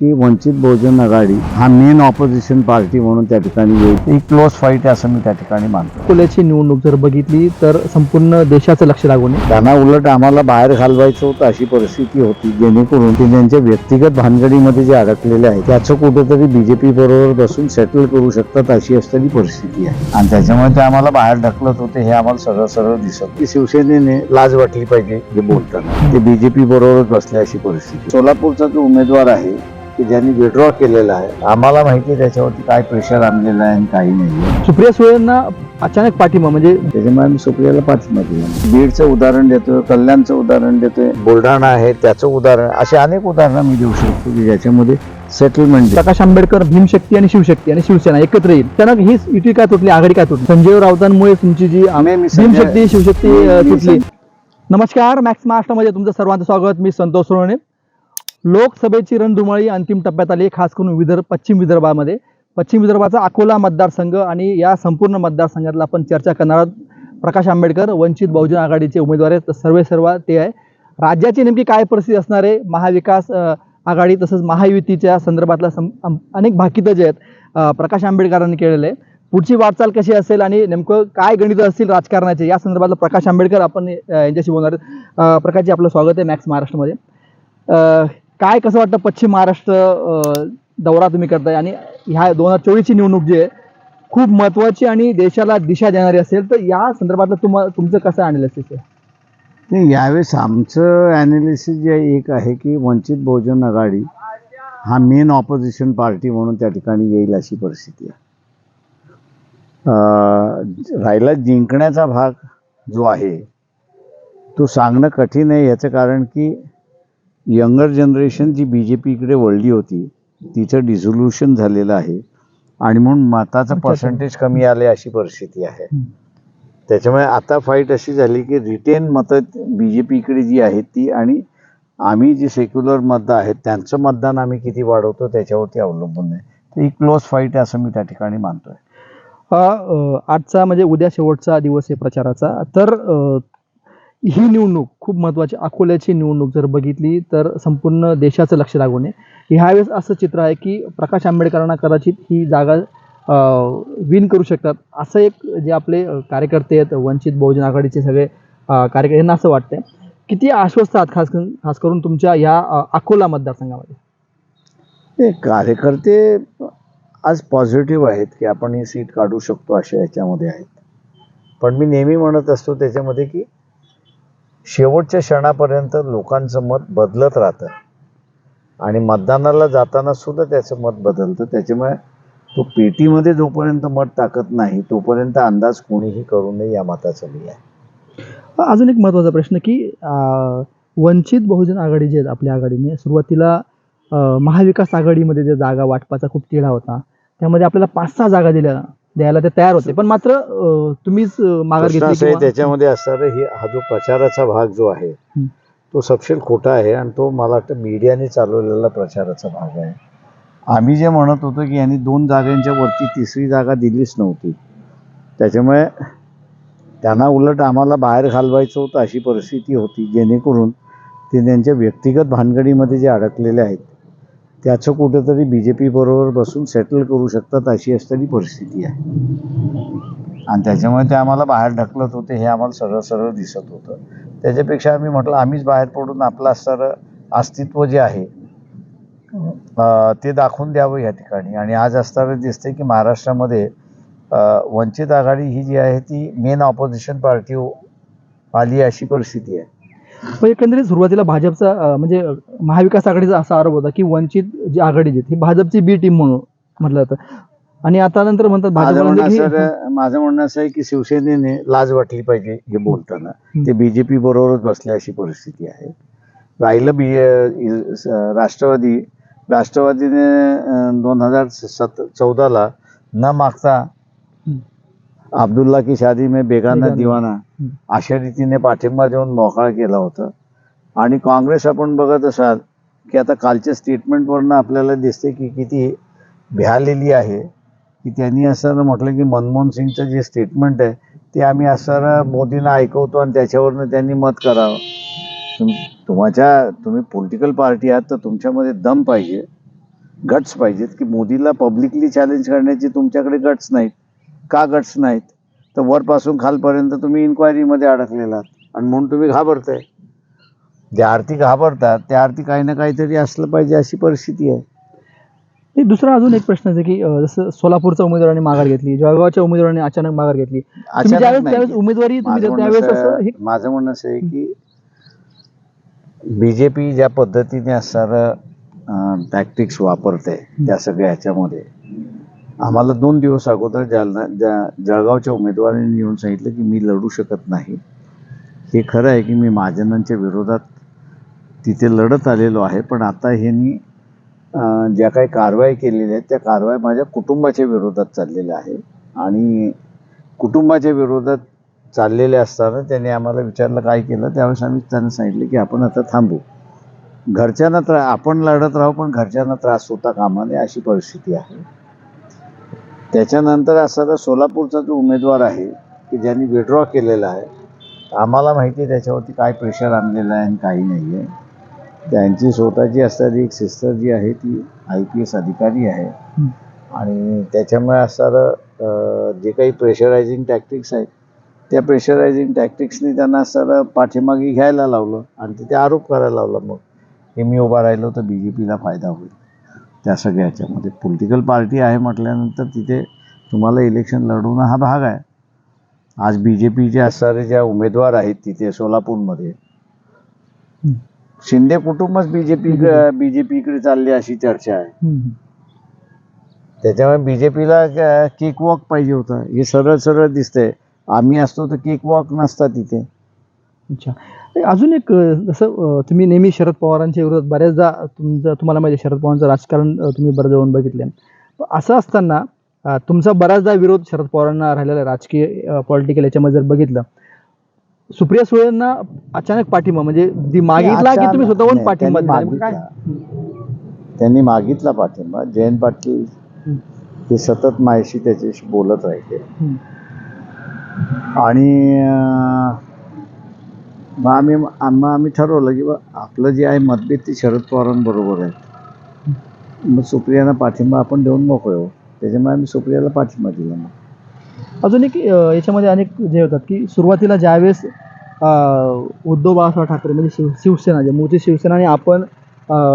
की वंचित बहुजन आघाडी हा main opposition party म्हणून त्या ठिकाणी येईल. एक क्लोज फाईट आहे असं मी त्या ठिकाणी मानतो. अकोल्याची निवडणूक जर बघितली तर संपूर्ण देशाचं लक्ष लागून आहे. त्यांना उलट आम्हाला बाहेर घालवायचं होतं अशी परिस्थिती होती. जेणेकरून ते त्यांच्या व्यक्तिगत भानगडीमध्ये जे अडकलेले आहे त्याचं कुठेतरी बीजेपी बरोबर बसून सेटल करू शकतात अशी असलेली परिस्थिती आहे. आणि त्याच्यामुळे ते आम्हाला बाहेर ढकलत होते हे आम्हाला सरळ सरळ दिसत. की शिवसेनेने लाज वाटली पाहिजे हे बोलताना. ते बीजेपी बरोबरच बसले अशी परिस्थिती. सोलापूरचा जो उमेदवार आहे की ज्यांनी विड्रॉ केलेला आहे. आम्हाला माहिती आहे त्याच्यावरती काय प्रेशर आणलेलं आहे आणि काही नाही सुप्रिया सुळेंना अचानक पाठिंबा म्हणजे त्याच्यामुळे आम्ही सुप्रियाला पाठिंबा दिला बीडचं उदाहरण देतोय कल्याणचं उदाहरण देतोय बुलढाणा आहे त्याचं उदाहरण असे अनेक उदाहरणं मी देऊ शकतो की ज्याच्यामध्ये सेटलमेंट प्रकाश आंबेडकर भीमशक्ती आणि शिवशक्ती आणि शिवसेना एकत्र येईल. अचानक ही युती काय तुटली आघाडी काय तुटली? संजय राऊतांमुळे तुमची जी भीमशक्ती शिवशक्ती तुटली. नमस्कार मॅक्स महाराष्ट्रामध्ये तुमचं सर्वांचं स्वागत. मी संतोष सोनवणे. लोकसभेची रणधुमाळी अंतिम टप्प्यात आली खास करून विदर्भ पश्चिम विदर्भामध्ये. पश्चिम विदर्भाचा अकोला मतदारसंघ आणि या संपूर्ण मतदारसंघातला आपण चर्चा करणार आहोत. प्रकाश आंबेडकर वंचित बहुजन आघाडीचे उमेदवार आहेत. सर्वे सर्व ते आहे. राज्याची नेमकी काय परिस्थिती असणार आहे? महाविकास आघाडी तसंच महायुतीच्या संदर्भातला सं अनेक भाकितं जे आहेत प्रकाश आंबेडकरांनी केलेले आहे पुढची वाटचाल कशी असेल आणि नेमकं काय गणित असतील राजकारणाचे? या संदर्भातलं प्रकाश आंबेडकर आपण यांच्याशी बोलणार आहेत. प्रकाशजी आपलं स्वागत आहे मॅक्स महाराष्ट्रामध्ये. काय कसं वाटतं पश्चिम महाराष्ट्र दौरा तुम्ही करताय? आणि ह्या दोन हजार चोवीसची निवडणूक जी आहे खूप महत्वाची आणि देशाला दिशा देणारी असेल तर या संदर्भातलं तुम्हाला तुमचं कसं अनालिसिस आहे? नाही यावेळेस आमचं ॲनालिसिस जे एक आहे की वंचित बहुजन आघाडी हा मेन ऑपोजिशन पार्टी म्हणून त्या ठिकाणी येईल अशी परिस्थिती आहे. राहिला जिंकण्याचा भाग जो आहे तो सांगणं कठीण आहे याचं कारण की younger generation G B J पीकडे वळली होती तिचं डिझोल्युशन झालेलं आहे. आणि म्हणून मताचं. पर्सेंटेज कमी आले अशी परिस्थिती आहे. त्याच्यामुळे आता फाईट अशी झाली की रिटेन मतं बी जे पीकडे जी आहेत ती आणि आम्ही जी सेक्युलर मतं आहेत त्यांचं मतदान आम्ही किती वाढवतो त्याच्यावरती अवलंबून आहे. तर ही क्लोज फाईट आहे असं मी त्या ठिकाणी मानतोय. हा आजचा म्हणजे उद्या शेवटचा दिवस आहे प्रचाराचा. तर ही निवडणूक खूप महत्त्वाची अकोल्याची निवडणूक जर बघितली तर संपूर्ण देशाचं लक्ष लागून आहे. ह्यावेळेस असं चित्र आहे की प्रकाश आंबेडकरांना कदाचित ही जागा विन करू शकतात. असं एक जे आपले कार्यकर्ते आहेत वंचित बहुजन आघाडीचे सगळे कार्यकर्ते यांना असं वाटतंय. किती आश्वस्त आहात खास करून खास करून तुमच्या ह्या अकोला मतदारसंघामध्ये? हे कार्यकर्ते आज पॉझिटिव्ह आहेत की आपण ही सीट काढू शकतो अशा याच्यामध्ये आहेत. पण मी नेहमी म्हणत असतो त्याच्यामध्ये की शेवटच्या क्षणापर्यंत लोकांचं मत बदलत राहतं. आणि मतदानाला जाताना सुद्धा त्याचं मत बदलतं. त्याच्यामुळे तो पेटीमध्ये जोपर्यंत मत टाकत नाही तोपर्यंत अंदाज कोणीही करू नये या मताचं मी आहे. अजून एक महत्त्वाचा प्रश्न की वंचित बहुजन आघाडी जे आहेत आपल्या आघाडीने सुरुवातीला महाविकास आघाडीमध्ये जे जागा वाटपाचा खूप तिढा होता त्यामध्ये आपल्याला पाच सहा जागा दिल्या. द्यायला ते तयार होते. पण मात्र अं, तुम्हीच अं, माघार प्रश्न घेतली असं आहे किंवा- त्याच्यामध्ये असणारं हे हा जो प्रचाराचा भाग जो आहे हं. तो सपशेल खोटा आहे आणि तो मला वाटतं मीडियाने चालवलेला प्रचाराचा भाग आहे. आम्ही जे म्हणत होतो की यांनी दोन जागांच्या वरती तिसरी जागा दिलीच नव्हती. त्याच्यामुळे त्यांना उलट आम्हाला बाहेर घालवायचं होतं अशी परिस्थिती होती जेणेकरून ते त्यांच्या व्यक्तिगत भानगडीमध्ये जे अडकलेले आहेत त्याचं कुठंतरी बी जे पी बरोबर बसून सेटल करू शकतात अशी असलेली परिस्थिती आहे. आणि त्याच्यामुळे ते आम्हाला बाहेर ढकलत होते हे आम्हाला सरळ सरळ दिसत होतं. त्याच्यापेक्षा आम्ही म्हटलं आम्हीच बाहेर पडून आपलं असणारं अस्तित्व जे आहे ते दाखवून द्यावं या ठिकाणी. आणि आज असताना दिसते की महाराष्ट्रामध्ये वंचित आघाडी ही जी आहे ती मेन ऑपोजिशन पार्टी आली अशी परिस्थिती आहे. पण एकंदरीत सुरुवातीला भाजपचा म्हणजे महाविकास आघाडीचा असा आरोप होता की वंचित जी आघाडी जी ही भाजपची बी टीम म्हणून म्हटलं जातं. आणि आता नंतर म्हणतात माझं म्हणणं भाजप असं माझं म्हणणं असं आहे की शिवसेनेने लाज वाटली पाहिजे हे बोलताना. ते बीजेपी बरोबरच बसले अशी परिस्थिती आहे. राहिलं बी राष्ट्रवादी राष्ट्रवादीने दोन हजार सत चौदाला न मागता अब्दुल्ला की शादी में बेगाना. दिवाना. अशा रीतीने पाठिंबा देऊन मोकळा केला होता. आणि काँग्रेस आपण बघत असाल की आता कालच्या स्टेटमेंटवरनं आपल्याला दिसते की किती भ्यालेली आहे. की त्यांनी असं म्हटलं की मनमोहन सिंगचं जे स्टेटमेंट आहे ते आम्ही असं मोदींना ऐकवतो आणि त्याच्यावरनं त्यांनी मत करावं. तुम तुमच्या तुम्ही पॉलिटिकल पार्टी आहात तर तुमच्यामध्ये दम पाहिजे. गट्स पाहिजेत की मोदीला पब्लिकली चॅलेंज करण्याची तुमच्याकडे गट्स नाहीत. का गट्स नाहीत. तर वरपासून खालपर्यंत तुम्ही इन्क्वायरीमध्ये अडकलेला आणि म्हणून तुम्ही घाबरताय. ज्या आरती घाबरतात त्या आरती काही ना काहीतरी असलं पाहिजे अशी परिस्थिती आहे. एक दुसरा अजून एक प्रश्न आहे की अं, जसं सोलापूरच्या उमेदवारांनी माघार घेतली जळगावच्या उमेदवारांनी अचानक माघार घेतली. तुम्ही अचानक ज्यावेळेस नाही. त्यावेळेस उमेदवारी तुम्ही माझं देता म्हणणं त्यावेळेस असं असं हे आहे- माझं म्हणणं असं आहे की बीजेपी ज्या पद्धतीने असणारं टॅक्टिक्स वापरते त्या सगळ्या ह्याच्यामध्ये. आम्हाला दोन दिवस अगोदर जालना ज्या जळगावच्या उमेदवारांनी येऊन सांगितलं की मी लढू शकत नाही. हे खरं आहे की मी महाजनांच्या विरोधात तिथे लढत आलेलो आहे पण आता ह्यांनी ज्या काही कारवाई केलेल्या आहेत त्या कारवाई माझ्या कुटुंबाच्या विरोधात चाललेल्या आहे आणि कुटुंबाच्या विरोधात चाललेले असताना त्यांनी आम्हाला विचारलं काय केलं त्यावेळेस आम्ही त्यांना सांगितलं की आपण आता थांबू. घरच्यांना त्रा आपण लढत राहू पण घरच्यांना त्रास होता कामा नये अशी परिस्थिती आहे. त्याच्यानंतर असणारा सोलापूरचा जो उमेदवार आहे की ज्यांनी विड्रॉ केलेला आहे आम्हाला माहिती आहे त्याच्यावरती काय प्रेशर आणलेलं आहे आणि काही नाही आहे. त्यांची स्वतःची असणारी एक सिस्टर जी आहे ती आय पी एस अधिकारी आहे. हं. आणि त्याच्यामुळे असणारं जे काही प्रेशरायझिंग टॅक्टिक्स आहेत त्या प्रेशरायझिंग टॅक्टिक्सनी त्यांना असणारं पाठीमागे घ्यायला लावलं आणि तिथे आरोप करायला लावला मग की मी उभा राहिलो तर बी जे पीला फायदा होईल. त्या सगळ्या ह्याच्यामध्ये पॉलिटिकल पार्टी आहे म्हटल्यानंतर तिथे तुम्हाला इलेक्शन लढवणं हा भाग आहे. आज बी जे पीचे असणारे ज्या उमेदवार आहेत तिथे सोलापूरमध्ये. Shinde कुटुंबच B J P B J पीकडे चालले अशी चर्चा आहे. त्याच्यामुळे बी जे पीला केक वॉक पाहिजे होता. हे सरळ सरळ दिसतंय. आम्ही असतो तर केक वॉक नसता तिथे. अच्छा. अजून एक जसं तुम्ही नेहमी शरद पवारांच्या विरोधात बऱ्याचदा तुमचं तुम्हाला माहिती शरद पवारांचं राजकारण तुम्ही बरं जाऊन बघितलं असं असताना तुमचा बऱ्याचदा विरोध शरद पवारांना राहिलेला आहे, राजकीय पॉलिटिकल याच्यामध्ये जर बघितलं. सुप्रिया सुळेंना अचानक पाठिंबा म्हणजे ती मागितला की तुम्ही स्वतःहून पाठिंबा त्यांनी मागितला. पाठिंबा. जयंत पाटील हं. हे सतत माझ्याशी त्याच्याशी बोलत राहिले. आणि मग आम्ही मग आम्ही ठरवलं की बा आपलं जे आहे मतभेद ते शरद पवारांबरोबर आहे मग सुप्रियाला पाठिंबा आपण देऊन मोकळे हो त्याच्यामुळे आम्ही सुप्रियाला पाठिंबा दिला मग. अजून एक याच्यामध्ये अनेक जे होतात की सुरुवातीला ज्यावेळेस उद्धव बाळासाहेब ठाकरे म्हणजे शिव शिवसेना जे मोठी शिवसेना आणि आपण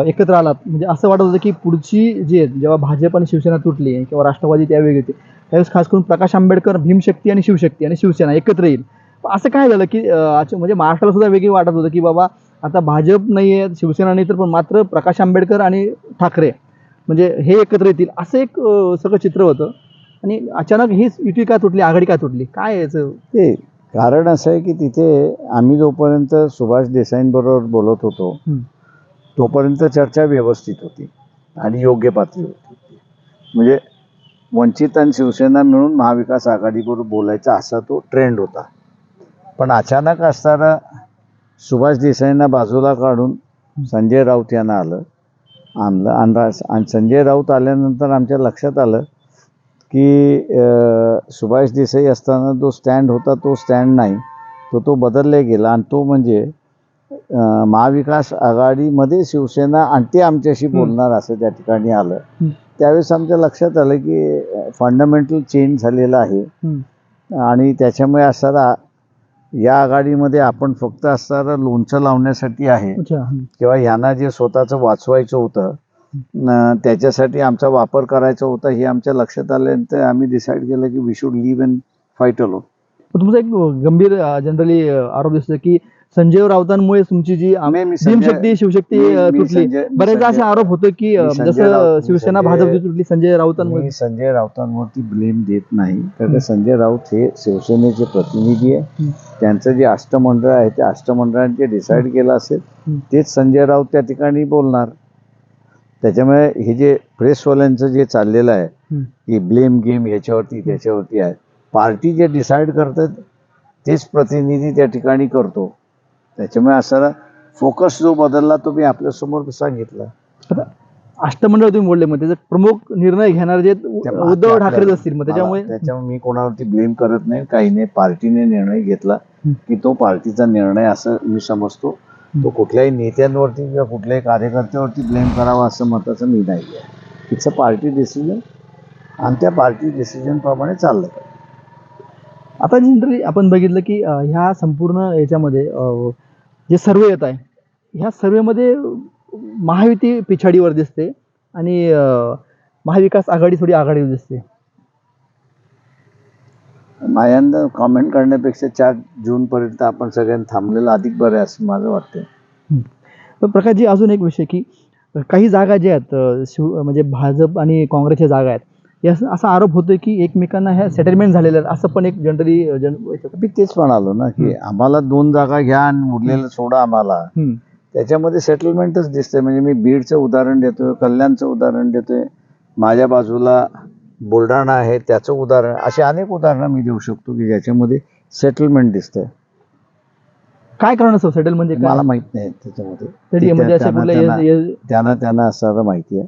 एकत्र आलात. म्हणजे असं वाटत होतं की पुढची जी जेव्हा भाजप आणि शिवसेना तुटली किंवा राष्ट्रवादी त्यावेळी होती त्यावेळेस खास करून प्रकाश आंबेडकर भीमशक्ती आणि शिवशक्ती आणि शिवसेना एकत्र येईल. असं काय झालं की अं, म्हणजे महाराष्ट्राला सुद्धा वेगळी वाटत होतं की बाबा आता भाजप नाही आहे शिवसेना नाही तर पण मात्र प्रकाश आंबेडकर आणि ठाकरे म्हणजे हे एकत्र येतील असं एक अं, सगळं चित्र होतं. आणि अचानक ही युती का तुटली आघाडी का तुटली? काय याचं? ते कारण असं आहे की तिथे आम्ही जोपर्यंत सुभाष देसाईंबरोबर बोलत होतो. तोपर्यंत चर्चा व्यवस्थित होती आणि योग्य पातळी होती. म्हणजे वंचित आणि शिवसेना मिळून महाविकास आघाडीबरोबर बोलायचा असा तो ट्रेंड होता. पण अचानक असताना सुभाष देसाईंना बाजूला काढून संजय राऊत यांना आलं आणलं आणि आणि संजय राऊत आल्यानंतर आमच्या लक्षात आलं की सुभाष देसाई असताना जो स्टँड होता तो स्टँड नाही. तो तो बदलला गेला. आणि तो म्हणजे महाविकास आघाडीमध्ये शिवसेना आणि ते आमच्याशी बोलणार असं त्या ठिकाणी आलं. त्यावेळेस आमच्या लक्षात आलं की फंडामेंटल चेंज झालेला आहे. आणि त्याच्यामुळे असणारा या आघाडीमध्ये आपण फक्त असणारं लोणचं लावण्यासाठी आहे. किंवा यांना जे स्वतःचं वाचवायचं होतं त्याच्यासाठी आमचा वापर करायचा होता हे आमच्या लक्षात आल्यानंतर आम्ही डिसाईड केलं की we should live and fight alone तुमचा एक गंभीर जनरली आरोप दिसतो की संजय राऊतांमुळे तुमची जी भीमशक्ती शिवशक्ती तुटली. बरेचदा असे आरोप होतो की जसं शिवसेना भाजपची तुटली संजय राऊतांमुळे. संजय राऊतांवरती ब्लेम देत नाही. कारण का संजय राऊत हे शिवसेनेचे प्रतिनिधी आहे. त्यांचं जे अष्टमंडळ आहे त्या अष्टमंडळाने जे डिसाईड केलं असेल. तेच संजय राऊत त्या ठिकाणी बोलणार. त्याच्यामुळे हे जे प्रेसवाल्यांचं जे चाललेलं आहे. की ब्लेम गेम ह्याच्यावरती त्याच्यावरती आहे. पार्टी जे डिसाईड करतात तेच प्रतिनिधी त्या ठिकाणी करतो. त्याच्यामुळे असा फोकस जो बदलला तो मी आपल्यासमोर सांगितला. आता अष्टमंडळ तुम्ही बोलले मग त्याचा प्रमुख निर्णय घेणारे जे उद्धव ठाकरेच असतील मग त्याच्यामुळे त्याच्यामुळे मी कोणावरती ब्लेम करत नाही काही नाही. पार्टीने निर्णय घेतला. की तो पार्टीचा निर्णय असं मी समजतो. तो कुठल्याही नेत्यांवरती किंवा कुठल्याही कार्यकर्त्यावरती ब्लेम करावा असं मताचं मी नाही आहे. इट्स अ पार्टी डिसिजन आणि त्या पार्टी डिसिजनप्रमाणे चाललं पाहिजे. आता जनरली आपण बघितलं की ह्या संपूर्ण याच्यामध्ये जे सर्वे येत आहे ह्या सर्वेमध्ये महायुती पिछाडीवर दिसते आणि महाविकास आघाडी थोडी आघाडीवर दिसते. माझ्यांदा कॉमेंट करण्यापेक्षा चार जूनपर्यंत आपण सगळ्यांनी थांबलेलं अधिक बरं आहे असं माझं वाटतं पण प्रकाशजी अजून एक विषय की काही जागा ज्या आहेत शिव म्हणजे भाजप आणि काँग्रेसच्या जागा आहेत या असा आरोप होतोय की एकमेकांना ह्या सेटलमेंट झालेल्या आहेत असं पण एक जनरली जन मी तेच म्हणालो ना की आम्हाला दोन जागा घ्या आणि उरलेलं सोडा आम्हाला. त्याच्यामध्ये सेटलमेंटच दिसतंय. म्हणजे मी बीडचं उदाहरण देतोय कल्याणचं उदाहरण देतोय. माझ्या बाजूला बुलढाणा आहे त्याचं उदाहरण अशी अनेक उदाहरणं मी देऊ शकतो की ज्याच्यामध्ये सेटलमेंट दिसतंय. काय कारण असं? सेटल म्हणजे मला माहीत नाही त्याच्यामध्ये. म्हणजे असं त्यांना- त्यांना असणारं माहिती आहे.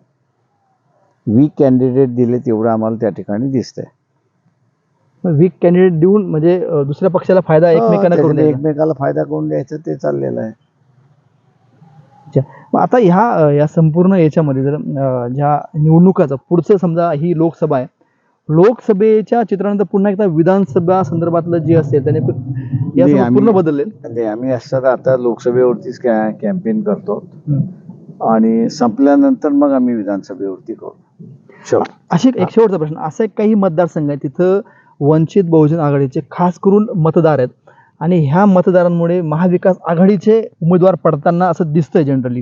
वीक कॅन्डिडेट दिले तेवढं आम्हाला त्या ठिकाणी दिसतंय. वीक कॅन्डिडेट देऊन म्हणजे अं, दुसऱ्या पक्षाला फायदा एकमेकांना करून द्यायचा. एकमेकाला फायदा करून द्यायचा ते चाललेलं आहे. अच्छा. मग आता ह्या अं, या संपूर्ण याच्यामध्ये जर अं, ज्या निवडणुकाचं पुढचं समजा ही लोकसभा आहे लोकसभेच्या चित्रानंतर पुन्हा एकदा विधानसभा संदर्भातलं जे असेल त्याने प- या नाही, सर्व आम्ही- पूर्ण बदलले म्हणजे आम्ही असं आता लोकसभेवरतीच कॅम्पेन करतो. आणि संपल्यानंतर मग आम्ही विधानसभेवरती करू. असे एक शेवटचा प्रश्न. असा एक काही मतदारसंघ आहे तिथं वंचित बहुजन आघाडीचे खास करून मतदार आहेत. आणि ह्या मतदारांमुळे महाविकास आघाडीचे उमेदवार पडताना असं दिसतंय जनरली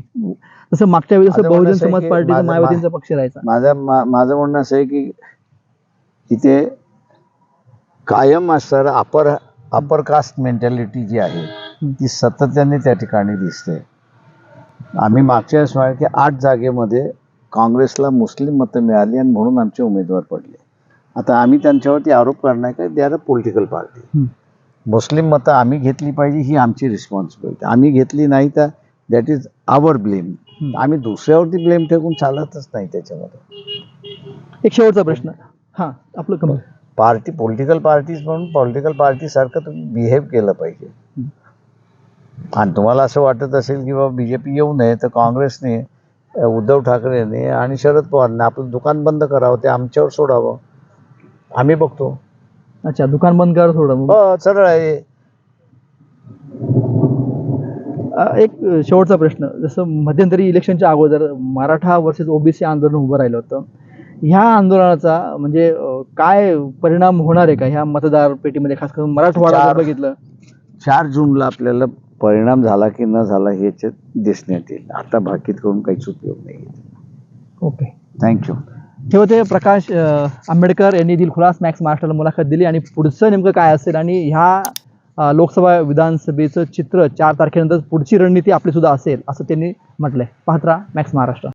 जसं मागच्या वेळी जसं माझं म्हणणं बहुजन समाज पार्टीचा माझं- मायावतींचा पक्ष राहायचा. माझं मा- माझं म्हणणं असं आहे की इथे कायम असणार अपर अपर कास्ट मेंटॅलिटी जी आहे ती सातत्याने त्या ठिकाणी दिसते. आम्ही मागच्या वेळेस म्हणाल की आठ जागेमध्ये काँग्रेसला मुस्लिम मतं मिळाली आणि म्हणून आमचे उमेदवार पडले. आता आम्ही त्यांच्यावरती आरोप करणार का? They are a political party. Muslim मतं आम्ही घेतली पाहिजे ही आमची रिस्पॉन्सिबिलिटी आम्ही घेतली नाही तर दॅट इज आवर ब्लेम. आम्ही दुसऱ्यावरती ब्लेम ठेवून चालतच नाही त्याच्यामध्ये. एक शेवटचा प्रश्न. हा आपलं कमी पार्टी पॉलिटिकल पार्टीज म्हणून पॉलिटिकल पार्टीसारखं तुम्ही बिहेव केलं पाहिजे. आणि तुम्हाला असं वाटत असेल की बाबा बी जे पी येऊ नये तर काँग्रेसने उद्धव ठाकरेने आणि शरद पवारने आपलं दुकान बंद करावं ते आमच्यावर सोडावं. आम्ही बघतो. अच्छा दुकान बंद कर थोडं हो सरळ आहे. एक शेवटचा प्रश्न. जसं मध्यंतरी इलेक्शनच्या अगोदर मराठा वर्सेस ओबीसी आंदोलन उभं राहिलं होतं. ह्या आंदोलनाचा म्हणजे काय परिणाम होणार आहे का? ह्या मतदार पेटीमध्ये खास करून मराठवाडा बघितलं. चार जूनला आपल्याला परिणाम झाला की न झाला हे दिसण्यात येईल. आता भाकीत करून काहीच उपयोग नाही. ओके. थँक्यू हे होते प्रकाश आंबेडकर यांनी दिलखुलास मॅक्स महाराष्ट्राला मुलाखत दिली आणि पुढचं नेमकं काय असेल आणि ह्या लोकसभा विधानसभेचं चित्र चार तारखेनंतर पुढची रणनीती आपली सुद्धा असेल असं त्यांनी म्हटलंय. पाहत राहा मॅक्स महाराष्ट्र